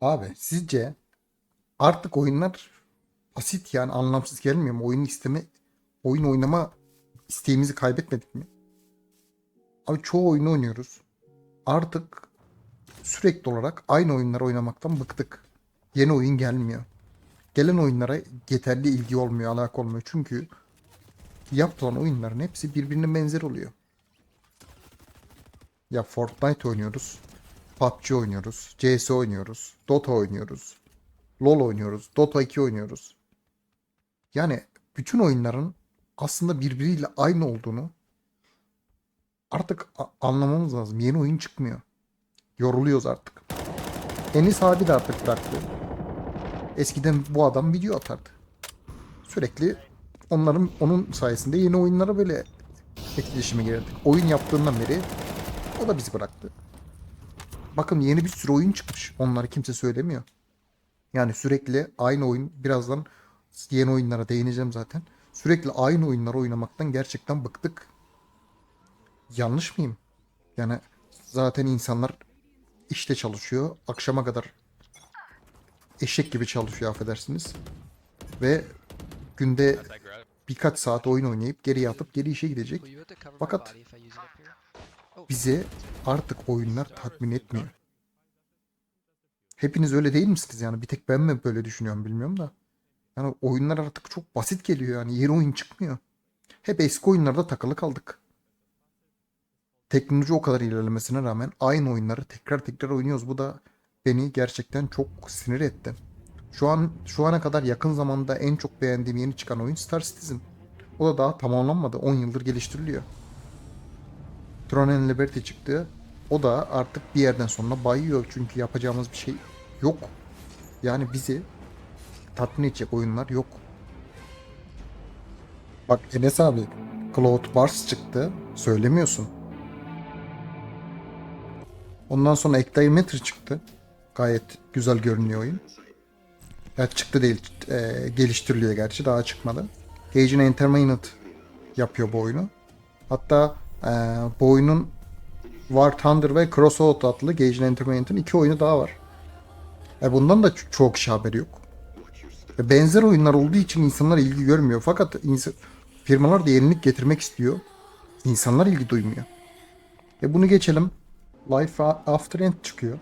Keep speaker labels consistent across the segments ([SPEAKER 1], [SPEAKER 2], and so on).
[SPEAKER 1] Abi sizce artık oyunlar basit yani anlamsız gelmiyor mu? Oyun isteme, oyun oynama isteğimizi kaybetmedik mi? Abi çoğu oyunu oynuyoruz. Artık sürekli olarak aynı oyunları oynamaktan bıktık. Yeni oyun gelmiyor. Gelen oyunlara yeterli ilgi olmuyor, alaka olmuyor. Çünkü yapılan oyunların hepsi birbirine benzer oluyor. Ya Fortnite oynuyoruz. PUBG oynuyoruz. CS oynuyoruz. Dota oynuyoruz. LoL oynuyoruz. Dota 2 oynuyoruz. Yani bütün oyunların aslında birbiriyle aynı olduğunu artık anlamamız lazım. Yeni oyun çıkmıyor. Yoruluyoruz artık. Enis abi de artık bıraktı. Eskiden bu adam video atardı. Sürekli onların onun sayesinde yeni oyunlara böyle etkileşime girerdik. Oyun yaptığından beri o da bizi bıraktı. Bakın yeni bir sürü oyun çıkmış. Onları kimse söylemiyor. Yani sürekli aynı oyun birazdan yeni oyunlara değineceğim zaten. Sürekli aynı oyunları oynamaktan gerçekten bıktık. Yanlış mıyım? Yani zaten insanlar işte çalışıyor. Akşama kadar eşek gibi çalışıyor affedersiniz. Ve günde birkaç saat oyun oynayıp geri yatıp geri işe gidecek. Fakat bize artık oyunlar tatmin etmiyor. Hepiniz öyle değil misiniz yani? Bir tek ben mi böyle düşünüyorum bilmiyorum da. Yani oyunlar artık çok basit geliyor yani. Yeni oyun çıkmıyor. Hep eski oyunlarda takılı kaldık. Teknoloji o kadar ilerlemesine rağmen aynı oyunları tekrar tekrar oynuyoruz. Bu da beni gerçekten çok sinir etti. Şu an şu ana kadar yakın zamanda en çok beğendiğim yeni çıkan oyun Star Citizen. O da daha tamamlanmadı. 10 yıldır geliştiriliyor. Tron and Liberty çıktı. O da artık bir yerden sonra bayıyor. Çünkü yapacağımız bir şey yok. Yani bizi tatmin edecek oyunlar yok. Bak Enes abi Cloud Bars çıktı. Söylemiyorsun. Ondan sonra Ecdiameter çıktı. Gayet güzel görünüyor oyun. Ya çıktı değil. e, geliştiriliyor gerçi. Daha çıkmadı. Gaijin Entertainment yapıyor bu oyunu. Hatta e, bu War Thunder ve Crossroad adlı Gaijin Entertainment'ın iki oyunu daha var. E bundan da çok kişi haberi yok. E benzer oyunlar olduğu için insanlar ilgi görmüyor. Fakat ins- firmalar da yenilik getirmek istiyor. İnsanlar ilgi duymuyor. E bunu geçelim. Life After End çıkıyor.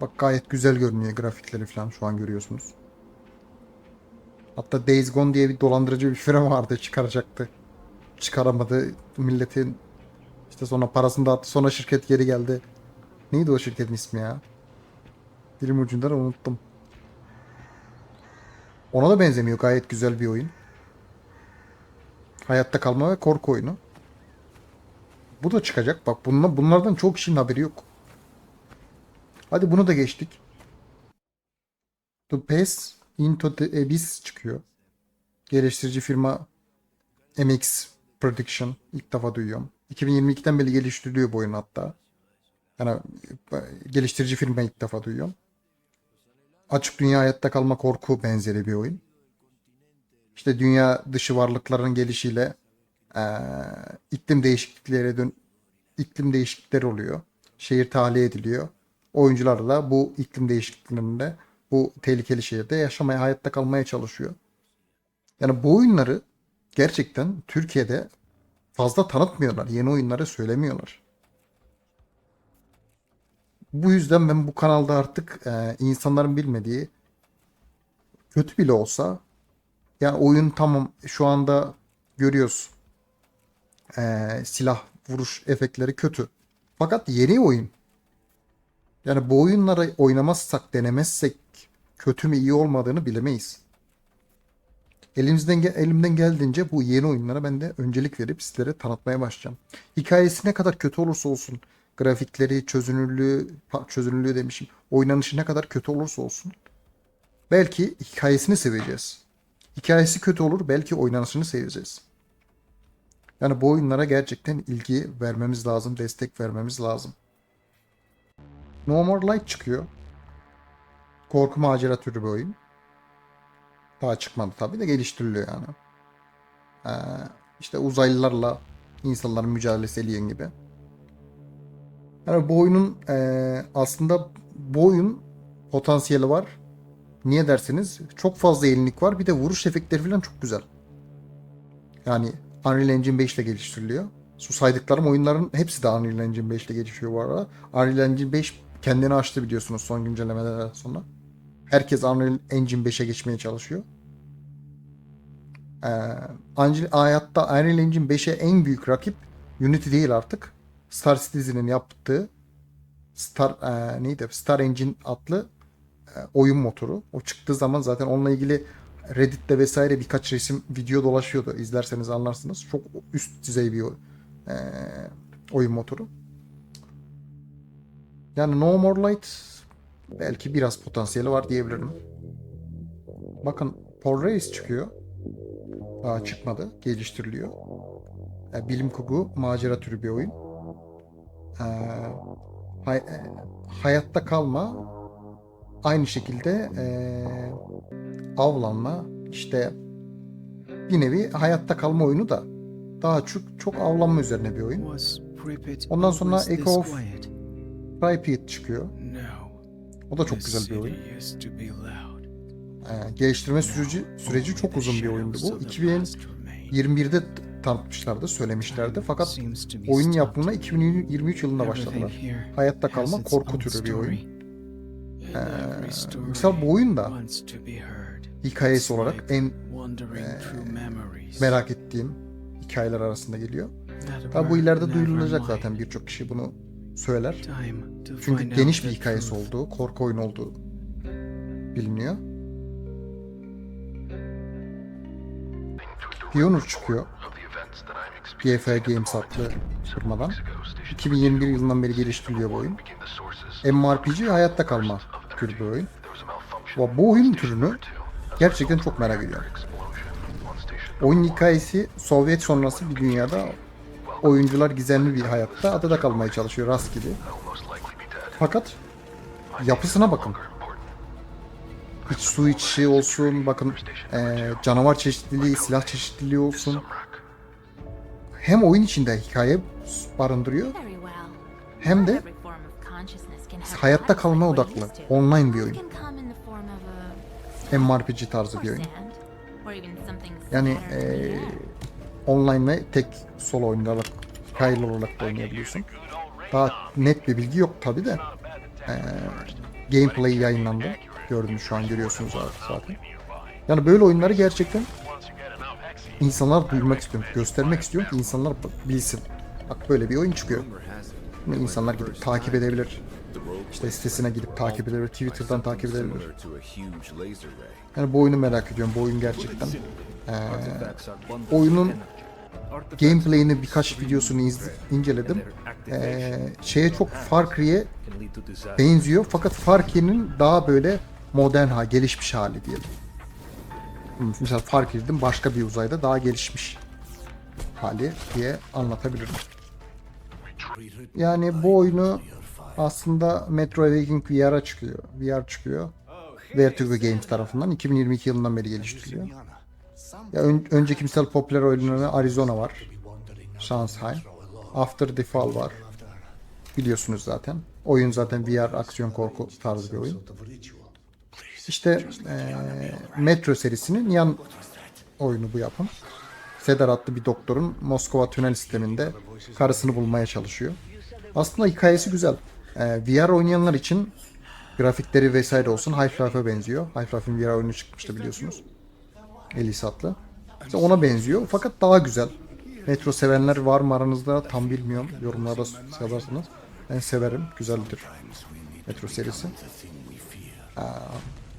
[SPEAKER 1] Bak gayet güzel görünüyor grafikleri falan şu an görüyorsunuz. Hatta Days Gone diye bir dolandırıcı bir firma vardı çıkaracaktı. Çıkaramadı. Milletin işte sonra parasını dağıttı. Sonra şirket geri geldi. Neydi o şirketin ismi ya? Dilim ucundan unuttum. Ona da benzemiyor. Gayet güzel bir oyun. Hayatta kalma ve korku oyunu. Bu da çıkacak. Bak bunlar, bunlardan çok kişinin haberi yok. Hadi bunu da geçtik. The Pass Into the Abyss çıkıyor. Geliştirici firma MX Prediction. ilk defa duyuyorum. 2022'den beri geliştiriliyor bu oyun hatta. Yani e, geliştirici firma ilk defa duyuyorum. Açık dünya hayatta kalma korku benzeri bir oyun. İşte dünya dışı varlıkların gelişiyle eee, iklim değişiklikleri dön iklim değişiklikleri oluyor. Şehir tahliye ediliyor. Oyuncular da bu iklim değişikliklerinde bu tehlikeli şehirde yaşamaya, hayatta kalmaya çalışıyor. Yani bu oyunları gerçekten Türkiye'de fazla tanıtmıyorlar. Yeni oyunları söylemiyorlar. Bu yüzden ben bu kanalda artık e, insanların bilmediği kötü bile olsa yani oyun tamam şu anda görüyoruz e, silah vuruş efektleri kötü. Fakat yeni oyun. Yani bu oyunları oynamazsak, denemezsek kötü mü iyi olmadığını bilemeyiz. Elimizden elimden geldiğince bu yeni oyunlara ben de öncelik verip sizlere tanıtmaya başlayacağım. Hikayesi ne kadar kötü olursa olsun, grafikleri, çözünürlüğü, çözünürlüğü demişim, oynanışı ne kadar kötü olursa olsun, belki hikayesini seveceğiz. Hikayesi kötü olur, belki oynanışını seveceğiz. Yani bu oyunlara gerçekten ilgi vermemiz lazım, destek vermemiz lazım. No More Light çıkıyor. Korku macera türü bir oyun. Daha çıkmadı tabii de geliştiriliyor yani. Ee, işte uzaylılarla insanların mücadelesi Alien gibi. Yani bu oyunun eee, aslında bu oyun potansiyeli var. Niye derseniz çok fazla yenilik var. Bir de vuruş efektleri falan çok güzel. Yani Unreal Engine 5 ile geliştiriliyor. Şu saydıklarım oyunların hepsi de Unreal Engine 5 ile gelişiyor bu arada. Unreal Engine 5 kendini açtı biliyorsunuz son güncellemelerden sonra. Herkes Unreal Engine 5'e geçmeye çalışıyor. Ee, Angel- hayatta Unreal Engine 5'e en büyük rakip Unity değil artık. Star Citizen'in yaptığı Star e, neydi? Star Engine adlı e, oyun motoru. O çıktığı zaman zaten onunla ilgili Reddit'te vesaire birkaç resim video dolaşıyordu. İzlerseniz anlarsınız. Çok üst düzey bir e, oyun motoru. Yani No More Light belki biraz potansiyeli var diyebilirim. Bakın Paul Reis çıkıyor. Daha çıkmadı. Geliştiriliyor. E, bilim kurgu macera türü bir oyun. E, hay- e, hayatta kalma aynı şekilde e, avlanma işte bir nevi hayatta kalma oyunu da daha çok çok avlanma üzerine bir oyun. Ondan sonra Echo of-? Pripyat çıkıyor. O da çok güzel bir oyun. E, geliştirme süreci süreci çok uzun bir oyundu bu.
[SPEAKER 2] of the past remain.
[SPEAKER 1] 2021'de t- tanıtmışlardı, söylemişlerdi. Fakat oyun yapımına 2023 yılında başladılar. Hayatta kalma korku türü bir oyun. Ee, mesela bu oyun da hikayesi olarak en
[SPEAKER 2] memories
[SPEAKER 1] merak ettiğim hikayeler arasında geliyor. Tabi bu ileride duyurulacak zaten birçok kişi bunu söyler. Çünkü geniş bir hikayesi olduğu, korku oyunu olduğu biliniyor. Pioneer çıkıyor. PFL Games adlı firmadan. 2021 yılından beri geliştiriliyor bu oyun. MMORPG hayatta kalma türü bir oyun. Ve bu oyun türünü gerçekten çok merak ediyorum. Oyun hikayesi Sovyet sonrası bir dünyada oyuncular gizemli bir hayatta adada kalmaya çalışıyor rast gibi. Fakat yapısına bakın. Hiç su içişi olsun, bakın eee, canavar çeşitliliği, silah çeşitliliği olsun. Hem oyun içinde hikaye barındırıyor hem de hayatta kalma odaklı, online bir oyun. MMORPG tarzı bir oyun. Yani
[SPEAKER 3] that.
[SPEAKER 1] online ve tek solo oyunlarla hikayeli olarak da oynayabiliyorsun. Daha net bir bilgi yok tabi de. Eee gameplay yayınlandı. Gördünüz şu an görüyorsunuz zaten. Yani böyle oyunları gerçekten insanlar duymak istiyorum, göstermek istiyorum ki insanlar bilsin. Bak böyle bir oyun çıkıyor. İnsanlar gidip takip edebilir. İşte sitesine gidip takip edebilir, Twitter'dan takip edebilir. Yani bu oyunu merak ediyorum. Bu oyun gerçekten.
[SPEAKER 4] Bundled
[SPEAKER 1] oyunun gameplay'ini birkaç videosunu iz- inceledim. Ee, şeye çok Far Cry'e benziyor fakat Far Cry'nin daha böyle modern ha gelişmiş hali diyelim. Mesela Far Cry'nin başka bir uzayda daha gelişmiş hali diye anlatabilirim. Yani bu oyunu aslında Metro Awakening VR'a çıkıyor. VR çıkıyor. Vertigo Games tarafından 2022 yılından beri geliştiriliyor. Ya ön- önceki misal popüler oyunlarında Arizona var. Shanghai. After the Fall var. Biliyorsunuz zaten. Oyun zaten VR aksiyon korku tarzı bir oyun. İşte eee, Metro serisinin yan oyunu bu yapım. Sedar adlı bir doktorun Moskova tünel sisteminde karısını bulmaya çalışıyor. Aslında hikayesi güzel. Eee, VR oynayanlar için grafikleri vesaire olsun Half-Life'a benziyor. Half-Life'in VR oyunu çıkmıştı biliyorsunuz. Elise adlı. İşte ona benziyor fakat daha güzel. Metro sevenler var mı aranızda tam bilmiyorum. Yorumlarda yazarsanız. Ben severim. Güzeldir. Metro serisi. Aa,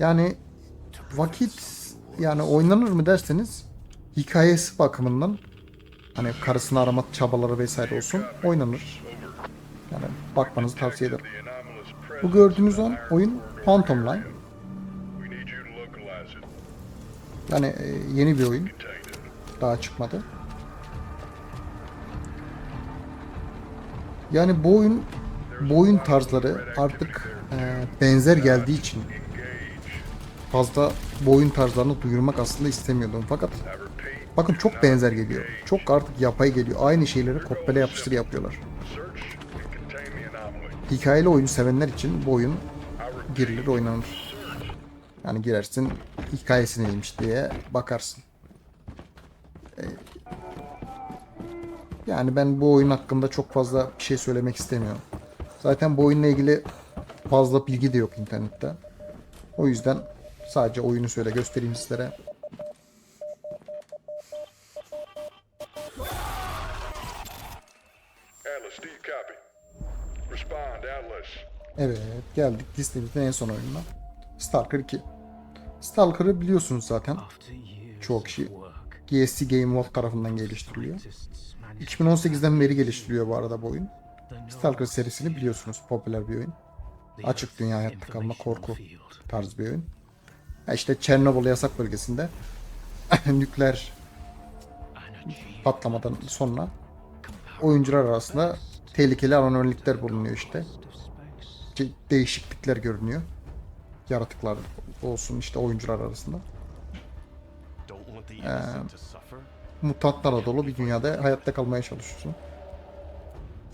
[SPEAKER 1] yani vakit yani oynanır mı derseniz hikayesi bakımından hani karısını arama çabaları vesaire olsun oynanır. Yani bakmanızı tavsiye ederim. Bu gördüğünüz an oyun Phantom Line. Yani e, yeni bir oyun. Daha çıkmadı. Yani bu oyun bu oyun tarzları artık e, benzer geldiği için fazla bu oyun tarzlarını duyurmak aslında istemiyordum. Fakat bakın çok benzer geliyor. Çok artık yapay geliyor. Aynı şeyleri kopyala yapıştır yapıyorlar. Hikayeli oyun sevenler için bu oyun girilir oynanır. Yani girersin hikayesi neymiş diye bakarsın. Ee, Yani ben bu oyun hakkında çok fazla bir şey söylemek istemiyorum. Zaten bu oyunla ilgili fazla bilgi de yok internette. O yüzden sadece oyunu söyle göstereyim sizlere. Evet geldik listemizin en son oyununa. Stalker 2. Stalker'ı biliyorsunuz zaten. Çoğu kişi GSC Game World tarafından geliştiriliyor.
[SPEAKER 2] artists managed
[SPEAKER 1] 2018'den beri geliştiriliyor bu arada bu oyun. Stalker serisini biliyorsunuz popüler bir oyun. Açık dünya hayatta kalma korku tarzı bir oyun. İşte Çernobil yasak bölgesinde nükleer patlamadan sonra oyuncular arasında tehlikeli anomalilikler bulunuyor işte. Değişiklikler görünüyor. Yaratıklar olsun işte oyuncular arasında.
[SPEAKER 5] Suffer.
[SPEAKER 1] mutantlarla dolu bir dünyada hayatta kalmaya çalışıyorsun.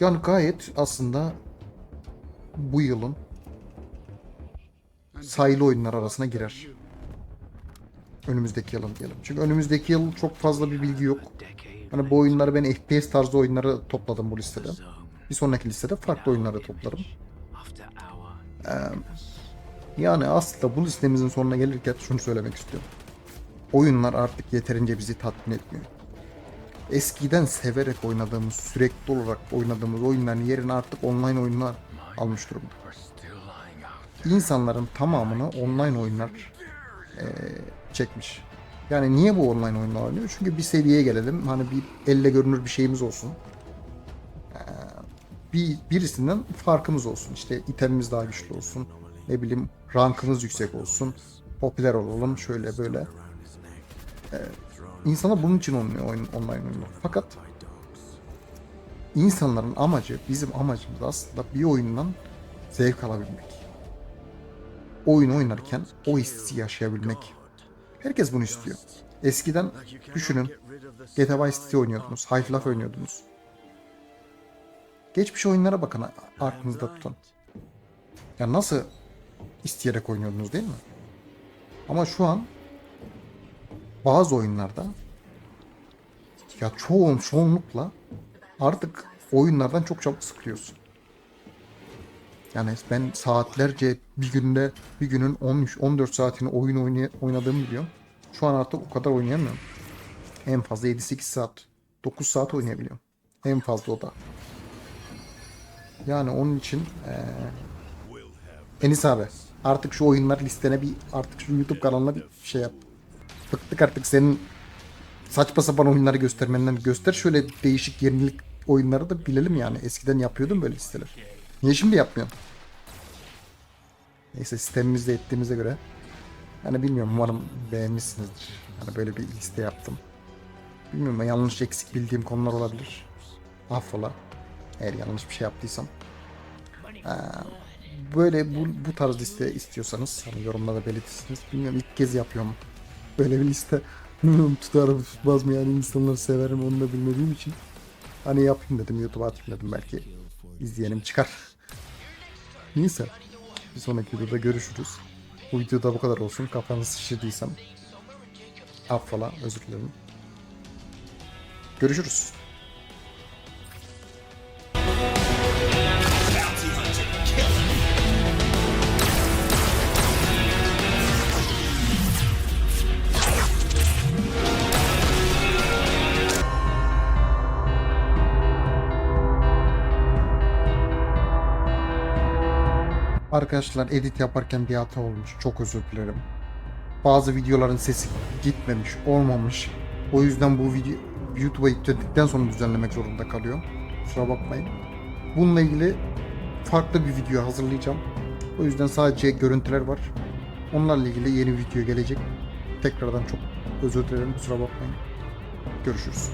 [SPEAKER 1] Yani gayet aslında bu yılın sayılı oyunlar arasına girer. Önümüzdeki yılın diyelim. Çünkü önümüzdeki yıl çok fazla bir bilgi yok. Hani bu oyunları ben FPS tarzı oyunları topladım bu listede. Bir sonraki listede farklı oyunları toplarım.
[SPEAKER 2] Hour.
[SPEAKER 1] Yani aslında bu listemizin sonuna gelirken şunu söylemek istiyorum. Oyunlar artık yeterince bizi tatmin etmiyor. Eskiden severek oynadığımız, sürekli olarak oynadığımız oyunların yerini artık online oyunlar almış durumda. İnsanların tamamını online oyunlar eee, çekmiş. Yani niye bu online oyunlar oynuyor? Çünkü bir seviyeye gelelim. Hani bir elle görünür bir şeyimiz olsun. Eee, bir birisinden farkımız olsun. İşte itemimiz daha güçlü olsun. Ne bileyim rankımız yüksek olsun. Popüler olalım şöyle böyle. Ee, bunun için oynuyor oyun, online oyunlar. Fakat insanların amacı, bizim amacımız aslında bir oyundan zevk alabilmek. Oyun oynarken o hissi yaşayabilmek. Herkes bunu istiyor. Eskiden düşünün GTA Vice City oynuyordunuz, Half-Life oynuyordunuz. Geçmiş oyunlara bakın aklınızda tutun. Ya nasıl isteyerek oynuyordunuz değil mi? Ama şu an bazı oyunlarda ya çoğun çoğunlukla artık oyunlardan çok çabuk sıkılıyorsun. Yani ben saatlerce bir günde bir günün 13 14 saatini oyun oynadığımı biliyorum. Şu an artık o kadar oynayamıyorum. En fazla 7-8 saat, 9 saat oynayabiliyorum. En fazla o da. Yani onun için eee Enis abi artık şu oyunlar listene bir artık şu YouTube kanalına bir şey yap. Bıktık artık senin saçma sapan oyunları göstermenden göster şöyle değişik yenilik oyunları da bilelim yani. Eskiden yapıyordum böyle listeler. Niye şimdi yapmıyorsun? Neyse sistemimizde ettiğimize göre hani bilmiyorum umarım beğenmişsinizdir. Hani böyle bir liste yaptım. Bilmiyorum yanlış eksik bildiğim konular olabilir. Affola. Eğer yanlış bir şey yaptıysam. Ee, böyle bu, bu tarz liste istiyorsanız hani yorumlarda belirtirsiniz. Bilmiyorum ilk kez yapıyorum. Böyle bir liste. Bilmiyorum tutar tutmaz mı yani insanları severim onu da bilmediğim için. Hani yapayım dedim YouTube'a atayım dedim belki izleyenim çıkar. Neyse. Bir sonraki videoda görüşürüz. Bu videoda bu kadar olsun. Kafanızı şişirdiysem affola özür dilerim. Görüşürüz. Arkadaşlar edit yaparken bir hata olmuş. Çok özür dilerim. Bazı videoların sesi gitmemiş, olmamış. O yüzden bu video YouTube'a yükledikten sonra düzenlemek zorunda kalıyor. Kusura bakmayın. Bununla ilgili farklı bir video hazırlayacağım. O yüzden sadece görüntüler var. Onlarla ilgili yeni video gelecek. Tekrardan çok özür dilerim. Kusura bakmayın. Görüşürüz.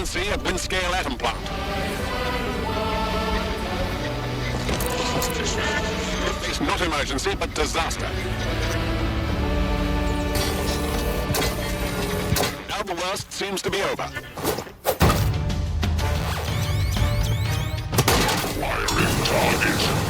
[SPEAKER 6] Emergency at Windscale Atom Plant. It's not emergency, but disaster. Now the worst seems to be over. Wiring target.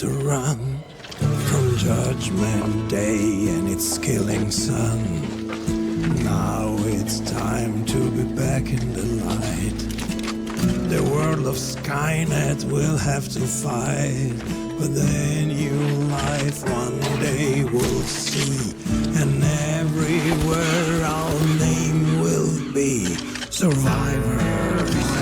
[SPEAKER 7] To run from Judgment Day and its killing sun. Now it's time to be back in the light. The world of Skynet will have to fight, but the new life one day we'll see, and everywhere our name will be survivors.